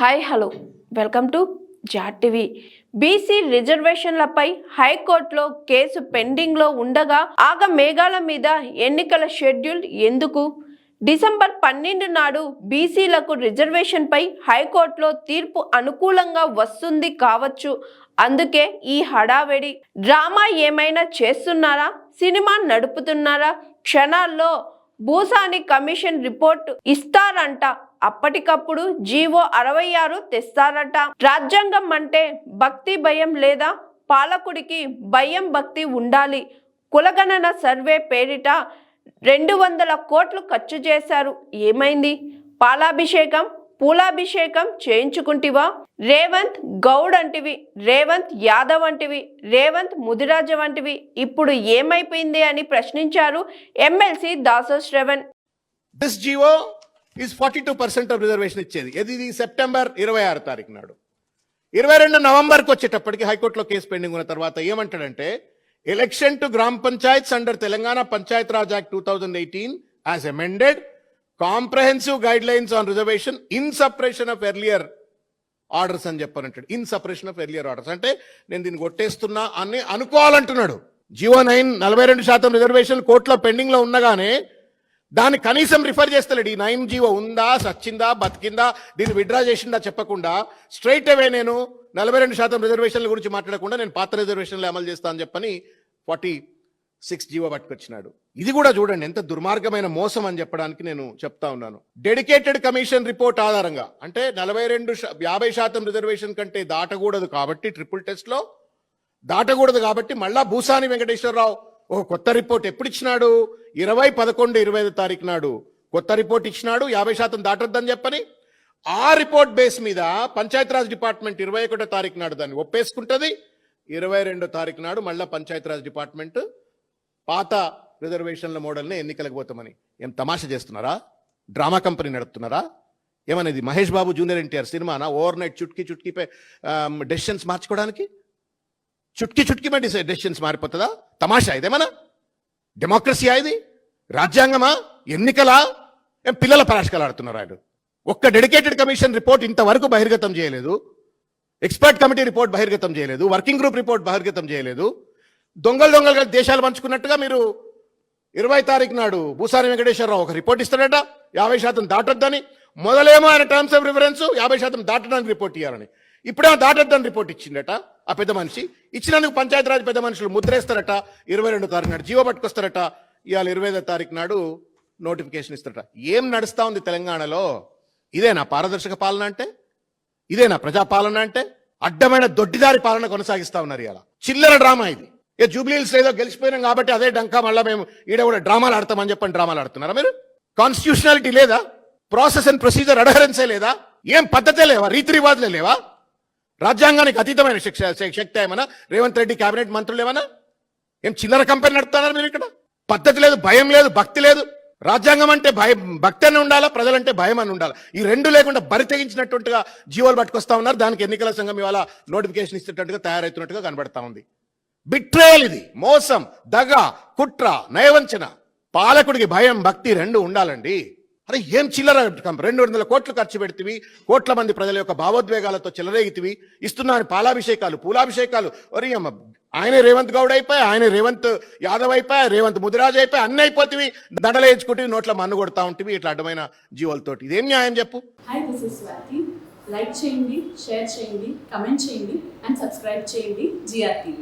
Hi hello welcome to Jat TV BC రిజర్వేషన్లపై హైకోర్టులో case పెండింగ్లో ఉండగా ఆగ మేఘాల మీద ఎన్నికల షెడ్యూల్ ఎందుకు? డిసెంబర్ పన్నెండు నాడు బీసీలకు రిజర్వేషన్పై హైకోర్టులో తీర్పు అనుకూలంగా వస్తుంది కావచ్చు. అందుకే ఈ హడావిడి. డ్రామా ఏమైనా చేస్తున్నారా? సినిమా నడుపుతున్నారా? క్షణాల్లో భూసాని కమిషన్ రిపోర్ట్ ఇస్తారంట. అప్పటికప్పుడు జీవో అరవై ఆరు తెస్తారట. రాజ్యాంగం అంటే భక్తి భయం లేదా పాలకుడికి భయం భక్తి ఉండాలి. కులగణన సర్వే పేరిట రెండు వందల కోట్లు ఖర్చు చేశారు. ఏమైంది? పాలాభిషేకం పూలాభిషేకం చేయించుకుంటివా? రేవంత్ గౌడ్ అంటివి రేవంత్ యాదవ్ అంటివి రేవంత్ ముదిరాజ వంటివి ఇప్పుడు ఏమైపోయింది అని ప్రశ్నించారు MLC Daso Shravan. This GO is forty two percent of reservation ఇచ్చేది. ఇది? సెప్టెంబర్ ఇరవై ఆరు తారీఖు నాడు. ఇరవై రెండు నవంబర్కి వచ్చేటప్పటికి హైకోర్టులో కేసు పెండింగ్ ఉన్న తర్వాత ఏమంటాడంటే election to Gram panchayats under Telangana Panchayat Raj act two thousand eighteen as amended comprehensive guidelines on reservation in supersession of earlier orders అని చెప్పనంటాడు in supersession of earlier orders అంటే నేను దీన్ని కొట్టేస్తున్నా అని అనుకోవాలంటున్నాడు. జియో నైన్ నలభై రెండు శాతం రిజర్వేషన్ కోర్టులో పెండింగ్లో ఉండగానే దాన్ని కనీసం రిఫర్ చేస్తలేడు. ఈ నైన్ జీవో ఉందా సచ్చిందా బతికిందా దీన్ని విడ్రా చేసిందా చెప్పకుండా స్ట్రైట్ అవే నేను నలభై రెండు శాతం రిజర్వేషన్ల గురించి మాట్లాడకుండా నేను పాత రిజర్వేషన్లు అమలు చేస్తా అని చెప్పని ఫార్టీ సిక్స్ జీవో పట్టుకొచ్చినాడు. ఇది కూడా చూడండి ఎంత దుర్మార్గమైన మోసం అని చెప్పడానికి నేను చెప్తా ఉన్నాను. డెడికేటెడ్ కమిషన్ రిపోర్ట్ ఆధారంగా. అంటే నలభై రెండు యాభై శాతం రిజర్వేషన్ కంటే దాటకూడదు కాబట్టి ట్రిపుల్ టెస్ట్లో దాటకూడదు కాబట్టి మళ్ళా భూసాని వెంకటేశ్వరరావు ఒక కొత్త రిపోర్ట్ ఎప్పుడు ఇచ్చినాడు? ఇరవై పదకొండు ఇరవై ఐదు తారీఖు నాడు. కొత్త రిపోర్ట్ ఇచ్చినాడు యాభై శాతం దాటొద్దని చెప్పని. ఆ రిపోర్ట్ బేస్ మీద పంచాయతీరాజ్ డిపార్ట్మెంట్ ఇరవై ఒకటో తారీఖు నాడు దాన్ని ఒప్పేసుకుంటుంది. ఇరవై రెండో తారీఖు నాడు మళ్ళా పంచాయతీరాజ్ డిపార్ట్మెంట్ పాత రిజర్వేషన్ల మోడల్ని ఎన్నికలకు పోతామని. ఏం తమాష చేస్తున్నారా? డ్రామా కంపెనీ నడుపుతున్నారా? ఏమనేది మహేష్ బాబు జూనియర్ ఎన్టీఆర్ సినిమానా? ఓవర్ నైట్ చుట్కీ చుట్కీపై డెసిషన్స్ మార్చుకోవడానికి? చుట్కీ చుట్కీ పై డెసిషన్స్ మారిపోతుందా? తమాషా ఇదేమన్నా డెమోక్రసీయా ఇది? రాజ్యాంగమా? ఎన్నికలా? ఏం పిల్లల పరాశకాలు ఆడుతున్నారు ఆయన? ఒక్క డెడికేటెడ్ కమిషన్ రిపోర్ట్ ఇంతవరకు బహిర్గతం చేయలేదు. ఎక్స్పర్ట్ కమిటీ రిపోర్ట్ బహిర్గతం చేయలేదు. వర్కింగ్ గ్రూప్ రిపోర్ట్ బహిర్గతం చేయలేదు. దొంగలు దొంగలుగా దేశాలు పంచుకున్నట్టుగా మీరు ఇరవై తారీఖు నాడు భూసాని వెంకటేశ్వరరావు ఒక రిపోర్ట్ ఇస్తాడట. యాభై శాతం దాటొద్దని. మొదలేమో ఆయన టర్మ్స్ ఆఫ్ రిఫరెన్స్ యాభై శాతం దాటడానికి రిపోర్ట్ ఇవ్వాలని ఇప్పుడే దాటొద్దని రిపోర్ట్ ఇచ్చిండట ఆ పెద్ద మనిషి. ఇచ్చినందుకు పంచాయతీరాజ్ పెద్ద మనుషులు ముద్రేస్తారట. ఇరవై రెండు తారీఖు నాడు జీవో పట్టుకొస్తారట. ఇవాళ ఇరవై ఐదో తారీఖు నాడు నోటిఫికేషన్ ఇస్తారట. ఏం నడుస్తూ ఉంది తెలంగాణలో? ఇదేనా పారదర్శక పాలన అంటే? ఇదేనా ప్రజాపాలన అంటే? అడ్డమైన దొడ్డిదారి పాలన కొనసాగిస్తా ఉన్నారు ఇలా చిల్లర డ్రామా ఇది. ఏ జూబ్లీహిల్స్ ఏదో గెలిచిపోయినాం కాబట్టి అదే డంకా మళ్ళీ మేము ఈడ కూడా డ్రామాలు ఆడతామని చెప్పని డ్రామాలు ఆడుతున్నారా మీరు? కాన్స్టిట్యూషనాలిటీ లేదా? ప్రాసెస్ అండ్ ప్రొసీజర్ అడహరెన్సే లేదా? ఏం పద్ధతే లేవా? రీతి రివాజులే లేవా? రాజ్యాంగానికి అతీతమైన శిక్ష శక్తి ఏమన్నా? రేవంత్ రెడ్డి కేబినెట్ మంత్రులు ఏమన్నా? ఏం చిల్లర కంపెనీ నడుపుతున్నారు మీరు ఇక్కడ? పద్ధతి లేదు భయం లేదు భక్తి లేదు. రాజ్యాంగం అంటే భయం భక్తి అని ఉండాలా? ప్రజలంటే భయం అని ఉండాలి? ఈ రెండు లేకుండా బరి తెగించినట్టుగా జీవోలు పట్టుకొస్తా ఉన్నారు. దానికి ఎన్నికల సంఘం ఇవాళ నోటిఫికేషన్ ఇస్తున్నట్టుగా తయారవుతున్నట్టుగా కనబడతా ఉంది. బిట్రేయల్ ఇది. మోసం దగ కుట్ర నయవంచన. పాలకుడికి భయం భక్తి రెండు ఉండాలండి. అరే ఏం చిల్లర రెండు వందల కోట్లు ఖర్చు పెడితివి. కోట్ల మంది ప్రజల యొక్క భావోద్వేగాలతో చిల్లరేగితివి ఇస్తున్నాను పాలాభిషేకాలు పూలాభిషేకాలు. ఒరి అమ్మ ఆయనే రేవంత్ గౌడ్ అయిపోయి? ఆయన రేవంత్ యాదవ్ అయిపోయి? రేవంత్ ముదిరాజ్ అయిపోయి? అన్ని అయిపోతివి. దండలేయించుకుంటే నోట్ల మన్ను కొడతా ఉంటివి. ఇట్లా అడ్డమైన జీవులతోటి. ఇదేం న్యాయం చెప్పు? Hi this is Swathi like చేయండి షేర్ చేయండి కమెంట్ చేయండి అండ్ సబ్స్క్రైబ్ చేయండి జిఆర్టీ